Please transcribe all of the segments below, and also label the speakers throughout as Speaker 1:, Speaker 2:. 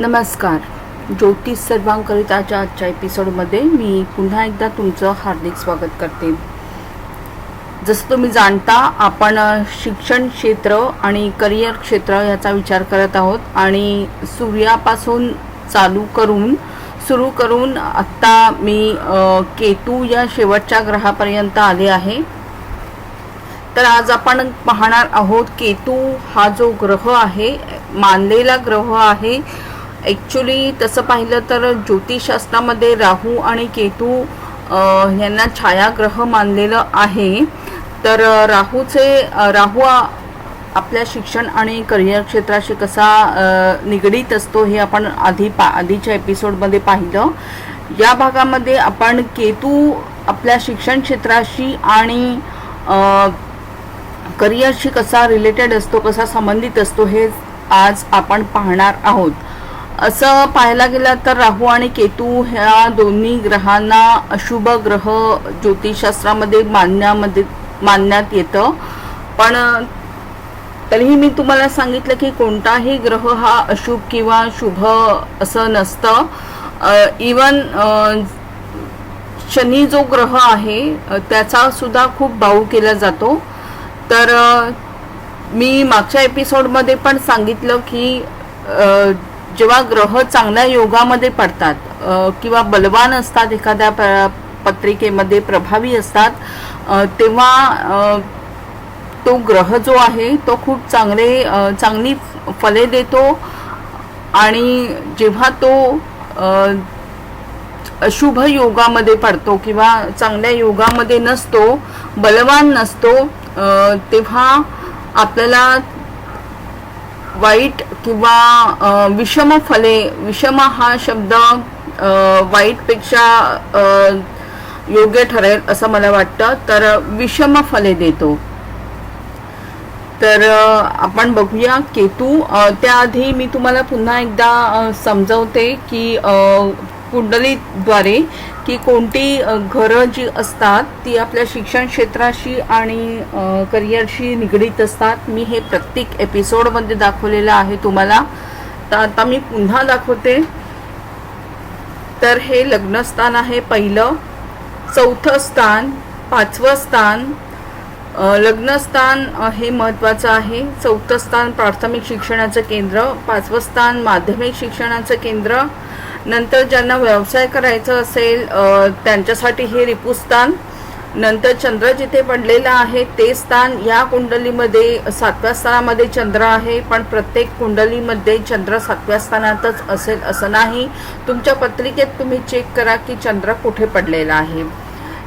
Speaker 1: नमस्कार. ज्योतिष सर्वांकरिताच्या आजच्या एपिसोडमध्ये मी पुन्हा एकदा तुमचं हार्दिक स्वागत करते. जसं तुम्ही जाणता आपण शिक्षण क्षेत्र आणि करिअर क्षेत्र याचा विचार करत आहोत आणि सूर्यापासून चालू करून सुरू करून आत्ता मी केतू या शेवटच्या ग्रहापर्यंत आले आहे. तर आज आपण पाहणार आहोत केतू हा जो ग्रह आहे मानलेला ग्रह आहे ॲक्च्युली तसं पाहिलं तर ज्योतिषशास्त्रामध्ये राहू आणि केतू यांना छायाग्रह मानलेलं आहे. तर राहूचे राहू आपल्या शिक्षण आणि करिअर क्षेत्राशी कसा निगडीत असतो हे आपण आधी पा आधीच्या एपिसोडमध्ये पाहिलं. या भागामध्ये आपण केतू आपल्या शिक्षण क्षेत्राशी आणि करिअरशी कसा रिलेटेड असतो कसा संबंधित असतो हे आज आपण पाहणार आहोत. असं पाहायला गेलं तर राहू आणि केतू ह्या दोन्ही ग्रहांना अशुभ ग्रह ज्योतिषशास्त्रामध्ये मानण्यामध्ये मानण्यात येतं. पण तरीही मी तुम्हाला सांगितलं की कोणताही ग्रह हा अशुभ किंवा शुभ असं नसतं. इवन शनी जो ग्रह आहे त्याचा सुद्धा खूप भाऊ केला जातो. तर मी मागच्या एपिसोडमध्ये पण सांगितलं की जेव्हा ग्रह चांगल्या योगामध्ये पडतात किंवा बलवान असतात एखाद्या प- पत्रिकेमध्ये प्रभावी असतात तेव्हा तो ग्रह जो आहे तो खूप चांगले चांगली फले देतो आणि जेव्हा तो अशुभ योगामध्ये पडतो किंवा चांगल्या योगामध्ये नसतो बलवान नसतो तेव्हा आपल्याला वाईट किंवा विषम फले विषम हा शब्द वाईटपेक्षा योग्य ठरेल असं मला वाटतं. तर विषम फले देतो. तर आपण बघूया केतू. त्याआधी मी तुम्हाला पुन्हा एकदा समजवते की कुंडलीद्वारे की कोणती घरं जी असतात ती आपल्या शिक्षण क्षेत्राशी आणि करिअरशी निगडीत असतात. मी हे प्रत्येक एपिसोडमध्ये दाखवलेलं आहे तुम्हाला. तर आता मी पुन्हा दाखवते. तर हे लग्नस्थान आहे पहिलं. चौथं स्थान पाचवं स्थान. लग्नस्थान हे महत्त्वाचं आहे. चौथं स्थान प्राथमिक शिक्षणाचं केंद्र पाचवं स्थान माध्यमिक शिक्षणाचं केंद्र नंतर ज्यांना व्यवसाय करायचं असेल त्यांच्यासाठी हे रिपुस्थान नंतर चंद्र जिथे पडलेला आहे ते स्थान या कुंडलीमध्ये सातव्या स्थानामध्ये चंद्र आहे पण प्रत्येक कुंडलीमध्ये चंद्र सातव्या स्थानातच असेल असं नाही. तुमच्या पत्रिकेत तुम्ही चेक करा की चंद्र कुठे पडलेला आहे.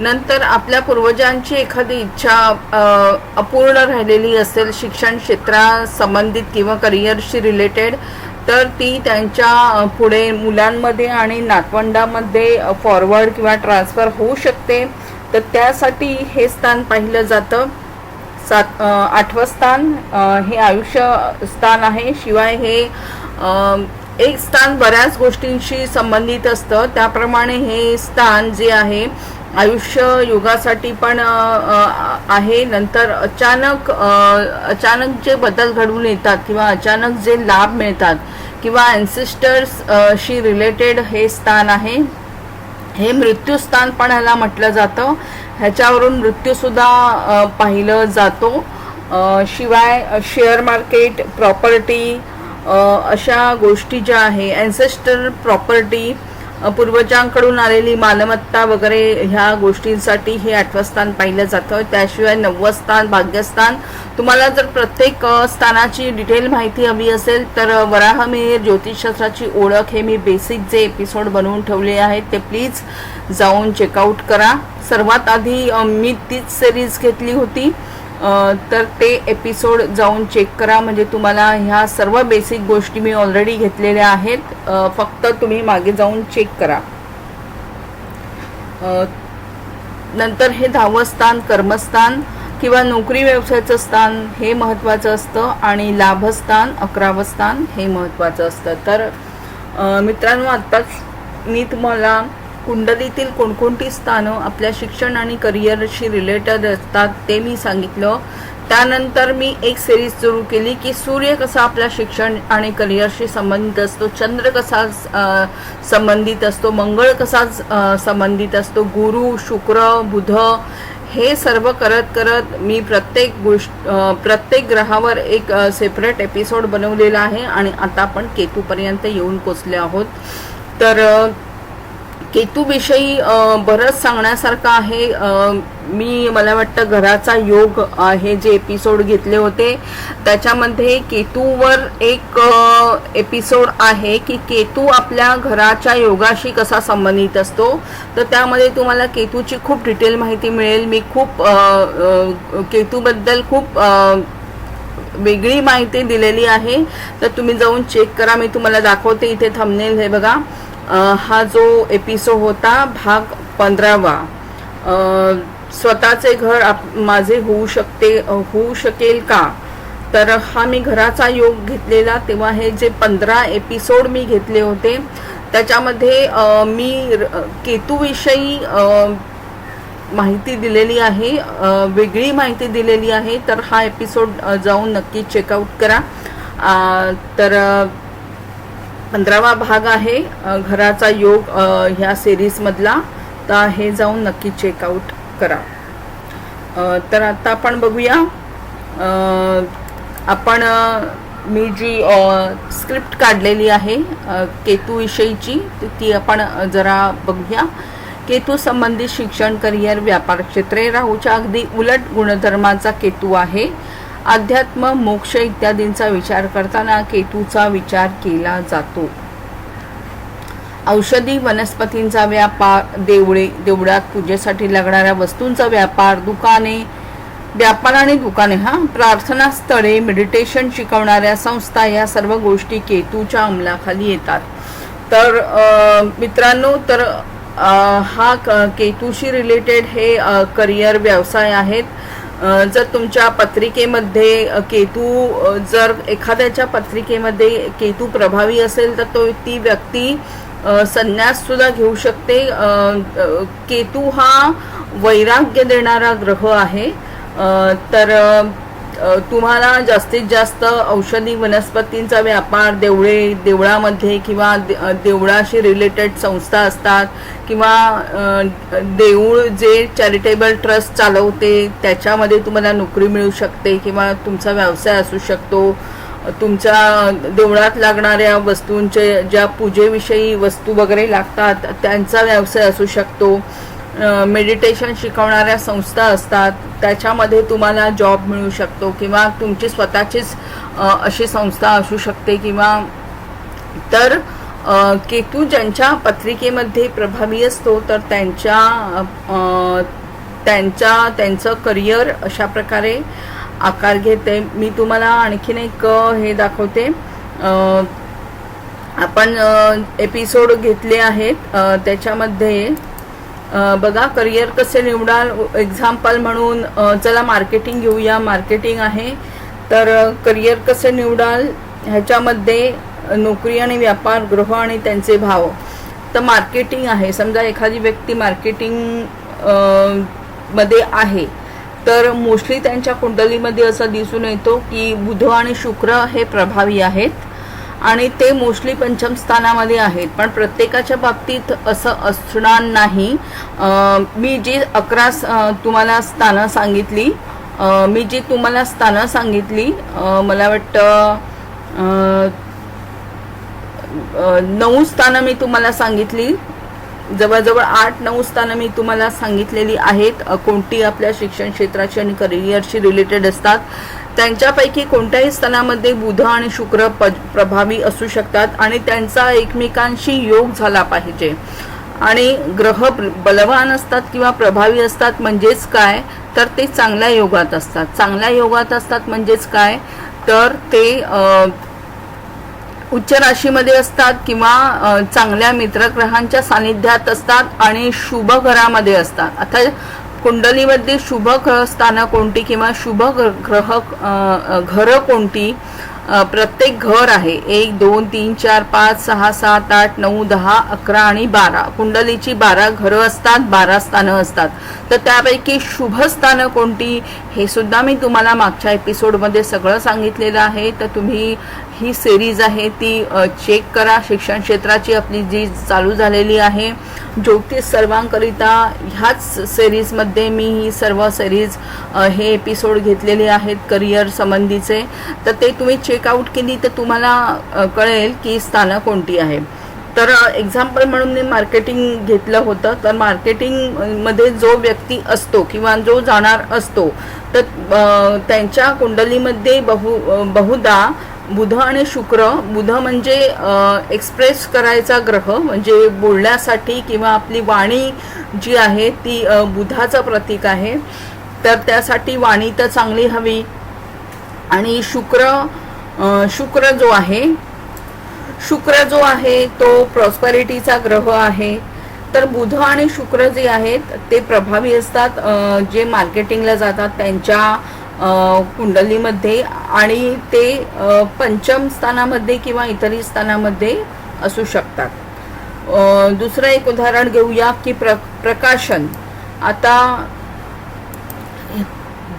Speaker 1: नंतर आपल्या पूर्वजांची एखादी इच्छा अपूर्ण राहिलेली असेल शिक्षण क्षेत्रासंबंधित किंवा करिअरशी रिलेटेड तर ती त्यांच्या पुढे मुलांमध्ये आणि नातवंडामध्ये फॉरवर्ड किंवा ट्रान्सफर होऊ शकते. तर त्यासाठी हे स्थान पाहिलं जातं. सात आठवं स्थान हे आयुष्य स्थान आहे. शिवाय हे एक स्थान बऱ्याच गोष्टींशी संबंधित असतं. त्याप्रमाणे हे स्थान जे आहे आयुष्य युगासाठी पण आहे. नंतर अचानक अचानक जे बदल घडून येतात किंवा अचानक जे लाभ मिळतात किंवा अँसिस्टर्स शी रिलेटेड हे स्थान आहे. हे मृत्यूस्थान पण ह्याला म्हटलं जातं. ह्याच्यावरून मृत्यूसुद्धा पाहिलं जातो. शिवाय शेअर मार्केट प्रॉपर्टी अशा गोष्टी ज्या आहे अँसेस्टर प्रॉपर्टी पूर्वजांकडून आलेली मालमत्ता वगैरे ह्या गोष्टींसाठी हे आठवं स्थान पाहिलं जातं. त्याशिवाय नववं स्थान भाग्यस्थान. तुम्हाला जर प्रत्येक स्थानाची डिटेल माहिती हवी असेल तर अ, ज्योतिषशास्त्राची ओळख हे मी बेसिक जे एपिसोड बनवून ठेवले आहेत ते प्लीज जाऊन चेकआउट करा. सर्वात आधी मी तीच सिरीज घेतली होती. तर ते एपिसोड जाऊन चेक करा. म्हणजे तुम्हाला ह्या सर्व बेसिक गोष्टी मी ऑलरेडी घेतलेल्या आहेत. फक्त तुम्ही मागे जाऊन चेक करा. नंतर हे दहावं स्थान कर्मस्थान किंवा नोकरी व्यवसायाचं स्थान हे महत्त्वाचं असतं आणि लाभस्थान अकरावं स्थान हे महत्त्वाचं असतं. तर मित्रांनो आत्ताच मी तुम्हाला कुंडलीतील कोणकोणती स्थानं आपल्या शिक्षण आणि करिअरशी रिलेटेड असतात ते मी सांगितलं. त्यानंतर मी एक सिरीज सुरू केली की सूर्य कसा आपल्या शिक्षण आणि करिअरशी संबंधित असतो चंद्र कसा संबंधित असतो मंगळ कसा संबंधित असतो गुरु शुक्र बुध हे सर्व करत करत मी प्रत्येक गोष्ट प्रत्येक ग्रहावर एक सेपरेट एपिसोड बनवलेला आहे आणि आता आपण केतूपर्यंत येऊन पोचले आहोत. तर केतूविषयी बरंच सांगण्यासारखं आहे. मी मला वाटतं घराचा योग हे जे एपिसोड घेतले होते. त्याच्यामध्ये केतूवर एक एपिसोड आहे की केतू आपल्या घराच्या योगाशी कसा संबंधित असतो. तर त्यामध्ये तुम्हाला केतूची खूप डिटेल माहिती मिळेल. मी खूप केतूबद्दल खूप वेगळी माहिती दिलेली आहे. तर तुम्ही जाऊन चेक करा. मी तुम्हाला दाखवते. इथे थंबनेल हे बघा. हा जो एपिसोड होता भाग पंधरावा स्वतःचे घर आप माझे होऊ शकते होऊ शकेल का? तर हा मी घराचा योग घेतलेला तेव्हा हे जे पंधरा एपिसोड मी घेतले होते त्याच्यामध्ये मी केतूविषयी माहिती दिलेली आहे वेगळी माहिती दिलेली आहे तर हा एपिसोड जाऊन नक्की चेकआउट करा. तर पंधरावा भाग आहे घराचा योग ह्या सिरीजमधला तर हे जाऊन नक्की चेकआउट करा. तर आता आपण बघूया आपण मी जी स्क्रिप्ट काढलेली आहे केतूविषयीची ती- आपण जरा बघूया. केतू संबंधित शिक्षण करिअर व्यापार क्षेत्रे राहूच्या अगदी उलट गुणधर्माचा केतू आहे. अध्यात्म मोक्ष इत्यादींचा विचार करताना केतूचा विचार केला जातो. औषधी वनस्पतींचा व्यापार देवळे देवळात पूजेसाठी लागणाऱ्या वस्तूंचा व्यापार दुकाने व्यापार आणि दुकाने हा प्रार्थना स्थळे मेडिटेशन शिकवणाऱ्या संस्था या सर्व गोष्टी केतूच्या अंमलाखाली येतात. तर मित्रांनो तर आ, हा क- केतूशी रिलेटेड हे करिअर व्यवसाय आहेत. जर तुमच्या पत्रिकेमध्ये केतू जर एखाद्याच्या पत्रिकेमध्ये केतू प्रभावी असेल तर तो ती व्यक्ती संन्याससुद्धा संन्यास सुद्धा घेऊ शकते. केतू हा वैराग्य देणारा ग्रह आहे. तर तुम्हाला जास्तीत जास्त औषधी वनस्पतींचा व्यापार देवळे देवळामध्ये किंवा देवळाशी रिलेटेड संस्था असतात किंवा देऊळ जे चॅरिटेबल ट्रस्ट चालवते त्याच्यामध्ये तुम्हाला नोकरी मिळू शकते किंवा तुमचा व्यवसाय असू शकतो. तुमच्या देवळात लागणाऱ्या वस्तूंचे ज्या पूजेविषयी वस्तू वगैरे लागतात त्यांचा व्यवसाय असू शकतो. मेडिटेशन शिकवणाऱ्या संस्था असतात त्याच्यामध्ये तुम्हाला जॉब मिळू शकतो किंवा तुमची स्वतःचीच अशी संस्था असू शकते किंवा तर केतू ज्यांच्या पत्रिकेमध्ये प्रभावी असतो तर त्यांच्या त्यांच्या त्यांचं करिअर अशा प्रकारे आकार घेते. मी तुम्हाला आणखीन एक हे दाखवते. आपण एपिसोड घेतले आहेत. त्याच्यामध्ये बघा करिअर कसे निवडाल एक्झाम्पल म्हणून चला मार्केटिंग घेऊया मार्केटिंग आहे. तर करिअर कसे निवडाल ह्याच्यामध्ये नोकरी आणि व्यापार गृह आणि त्यांचे भाव. तर मार्केटिंग आहे. समजा एखादी व्यक्ती मार्केटिंगमध्ये आहे तर मोस्टली त्यांच्या कुंडलीमध्ये असं दिसून येतो की बुध आणि शुक्र हे प्रभावी आहेत. आणि ते मोस्टली पंचम स्थानामध्ये आहेत. पण प्रत्येकाच्या बाबतीत असं असणार नाही. मी जी अकरा तुम्हाला स्थानं सांगितली मी जी तुम्हाला स्थानं सांगितली मला वाटतं नऊ स्थानं मी तुम्हाला सांगितली. जवळजवळ आठ नऊ स्थानं मी तुम्हाला सांगितलेली आहेत. कोणती आपल्या शिक्षण क्षेत्राची आणि करिअरशी रिलेटेड असतात. त्यांच्यापैकी कोणत्याही स्थानामध्ये बुध आणि शुक्र प प्रभावी असू शकतात आणि त्यांचा एकमेकांशी योग झाला पाहिजे. आणि ग्रह बलवान असतात किंवा प्रभावी असतात म्हणजेच काय? तर ते चांगल्या योगात असतात. चांगल्या योगात असतात म्हणजेच काय? तर ते उच्च राशीमध्ये असतात किंवा चांगल्या मित्रग्रहांच्या सानिध्यात असतात आणि शुभ घरामध्ये असतात. आता कुंडलीमध्ये शुभ ग्रह स्थानं कोणती किंवा शुभ ग्र- ग्रह घरं कोणती प्रत्येक घर आहे. एक दोन तीन चार पाच सहा सात आठ नऊ दहा अकरा आणि बारा. कुंडलीची बारा घरं असतात बारा स्थानं असतात. तर त्यापैकी शुभ स्थानं कोणती हे सुद्धा मी तुम्हाला मागच्या एपिसोडमध्ये सगळं सांगितलेलं आहे. तर तुम्ही ही सिरीज आहे ती चेक करा. शिक्षण क्षेत्राची आपली जी चालू झालेली आहे ज्योतिष सर्वांकरिता ह्याच सिरीजमध्ये मी ही सर्व सिरीज हे एपिसोड घेतलेले आहेत करिअर संबंधीचे. तर ते तुम्ही चेकआउट केली तर तुम्हाला कळेल की स्थानं कोणती आहे. तर एक्झाम्पल म्हणून मी मार्केटिंग घेतलं होतं. तर मार्केटिंगमध्ये जो व्यक्ती असतो किंवा जो जाणार असतो तर त्यांच्या कुंडलीमध्ये बहु बहुधा बुध आणि शुक्र बुध म्हणजे एक्सप्रेस करायचा ग्रह म्हणजे बोलण्यासाठी किंवा आपली वाणी जी आहे ती बुधाचं प्रतीक आहे. तर त्यासाठी वाणी तर चांगली हवी. आणि शुक्र शुक्र जो आहे शुक्र जो आहे तो प्रॉस्पॅरिटीचा ग्रह आहे. तर बुध आणि शुक्र जे आहेत ते प्रभावी असतात. जे मार्केटिंगला जातात त्यांच्या कुंडलीमध्ये आणि ते पंचम स्थानामध्ये किंवा इतरही स्थानामध्ये असू शकतात. दुसरं एक उदाहरण घेऊया की प्र प्रकाशन. आता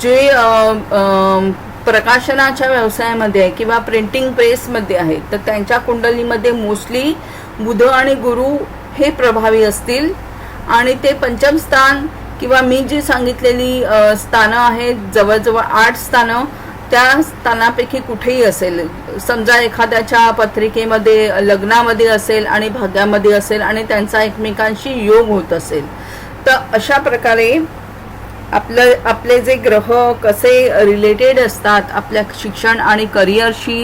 Speaker 1: जे प्रकाशनाच्या व्यवसायामध्ये आहे किंवा प्रिंटिंग प्रेसमध्ये आहे तर त्यांच्या कुंडलीमध्ये मोस्टली बुध आणि गुरु हे प्रभावी असतील आणि ते पंचम स्थान किंवा मी जी सांगितलेली स्थानं आहेत जवळजवळ आठ स्थानं त्या स्थानापैकी कुठेही असेल. समजा एखाद्याच्या पत्रिकेमध्ये लग्नामध्ये असेल आणि भाग्यामध्ये असेल आणि त्यांचा एकमेकांशी योग होत असेल. तर अशा प्रकारे आपलं आपले जे ग्रह कसे रिलेटेड असतात आपल्या शिक्षण आणि करिअरशी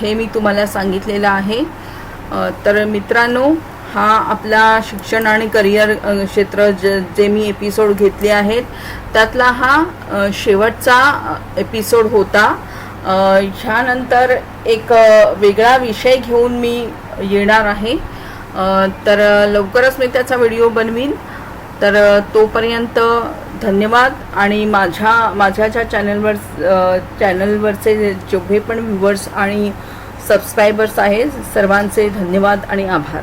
Speaker 1: हे मी तुम्हाला सांगितलेलं आहे. तर मित्रांनो हा आपला शिक्षण आणि करिअर क्षेत्र ज जे मी एपिसोड घेतले आहेत त्यातला हा शेवटचा एपिसोड होता. ह्यानंतर एक वेगळा विषय घेऊन मी येणार आहे. तर लवकरच मी त्याचा व्हिडिओ बनवीन. तर तोपर्यंत धन्यवाद आणि माझ्या माझ्या ज्या चॅनलवर चॅनलवरचे जेवढे पण व्ह्युअर्स आणि सबस्क्रायबर्स आहेत सर्वांचे धन्यवाद आणि आभार.